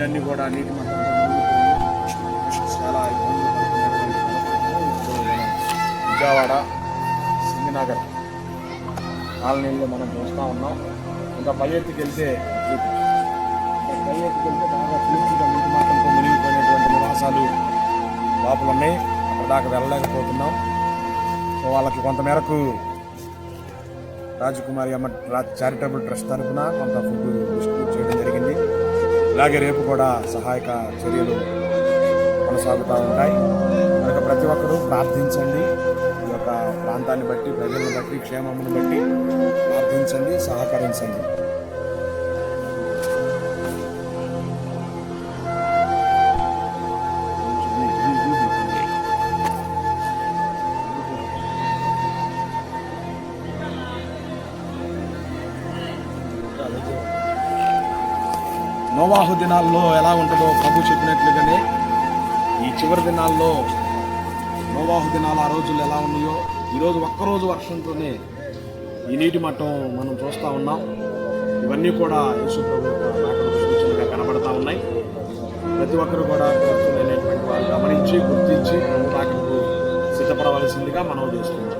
నీటి మట్టం చాలా విజయవాడ సింగనగర్ కాలనీలో మనం చూస్తూ ఉన్నాం. ఇంకా పై ఎత్తుకి వెళ్తే పై ఎత్తుకి వెళ్తే బాగా పూర్తిగా నీటి మట్టంతో మునిగిపోయినటువంటి నివాసాలు లోపల ఉన్నాయి అక్కడ దాకా వెళ్ళలేకపోతున్నాం. సో వాళ్ళకి కొంతమేరకు రాజకుమారి అమ్మ చారిటబుల్ ట్రస్ట్ తరఫున కొంత ఫుడ్ డిస్ట్రిబ్యూట్ చేయడం జరిగింది. ఇలాగే రేపు కూడా సహాయక చర్యలు కొనసాగుతూ ఉంటాయి. కనుక ప్రతి ఒక్కరూ ప్రార్థించండి. ఈ యొక్క ప్రాంతాన్ని బట్టి ప్రజలను బట్టి క్షేమమును బట్టి ప్రార్థించండి సహకరించండి. నోవాహు దినాల్లో ఎలా ఉంటుందో ప్రభు చెప్పినట్లుగానే ఈ చివరి దినాల్లో నోవాహు దినాలు ఆ రోజులు ఎలా ఉన్నాయో ఈరోజు ఒక్కరోజు వర్షంతోనే ఈ నీటి మట్టం మనం చూస్తూ ఉన్నాం. ఇవన్నీ కూడా యేసు ప్రభు సూచనగా కనబడతా ఉన్నాయి. ప్రతి ఒక్కరు కూడా క్రైస్తవులైనటువంటి వాళ్ళు గమనించి గుర్తించి ప్రభు రాకడకు సిద్ధపడవలసిందిగా మనం చేస్తున్నాం.